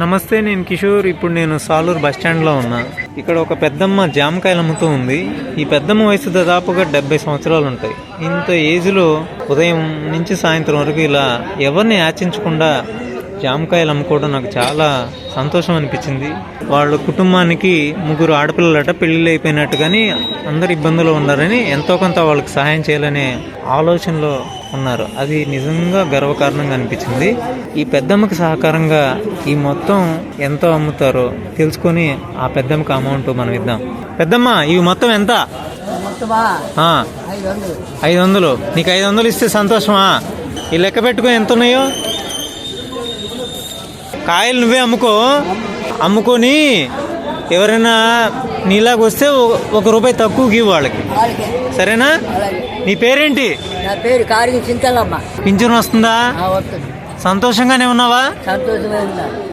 నమస్తే నేను కిషోర్. ఇప్పుడు నేను సాలూరు బస్ స్టాండ్లో ఉన్నా. ఇక్కడ ఒక పెద్దమ్మ జామకాయలు అమ్ముతూ ఉంది. ఈ పెద్దమ్మ వయసు దాదాపుగా డెబ్బై సంవత్సరాలు ఉంటాయి. ఇంత ఏజ్లో ఉదయం నుంచి సాయంత్రం వరకు ఇలా ఎవరిని యాచించకుండా జామకాయలు అమ్ముకోవడం నాకు చాలా సంతోషం అనిపించింది. వాళ్ళ కుటుంబానికి ముగ్గురు ఆడపిల్లలట పెళ్ళిళ్ళు అయిపోయినట్టు కానీ అందరు ఇబ్బందులు ఉన్నారని ఎంతో కొంత వాళ్ళకి సహాయం చేయాలనే ఆలోచనలో ఉన్నారు. అది నిజంగా గర్వకారణంగా అనిపించింది ఈ పెద్దమ్మకి సహకారంగా ఈ మొత్తం ఎంతో అమ్ముతారో తెలుసుకొని ఆ పెద్దమ్మకి అమౌంట్ మనం ఇద్దాం. పెద్దమ్మ ఇవి మొత్తం ఎంత? ఐదు వందలు నీకు ఐదు వందలు ఇస్తే సంతోషమా? ఈ లెక్క పెట్టుకో ఎంత ఉన్నాయో కాయలు నువ్వే అమ్ముకో. అమ్ముకొని ఎవరైనా నీలాగా వస్తే ఒక- రూపాయి తక్కువకి ఇవ్వు వాళ్ళకి. సరేనా? నీ పేరేంటి? నా పేరు కారికి చింతలమ్మ. పింఛన్ వస్తుందా? సంతోషంగానే ఉన్నావా? ఉన్నా.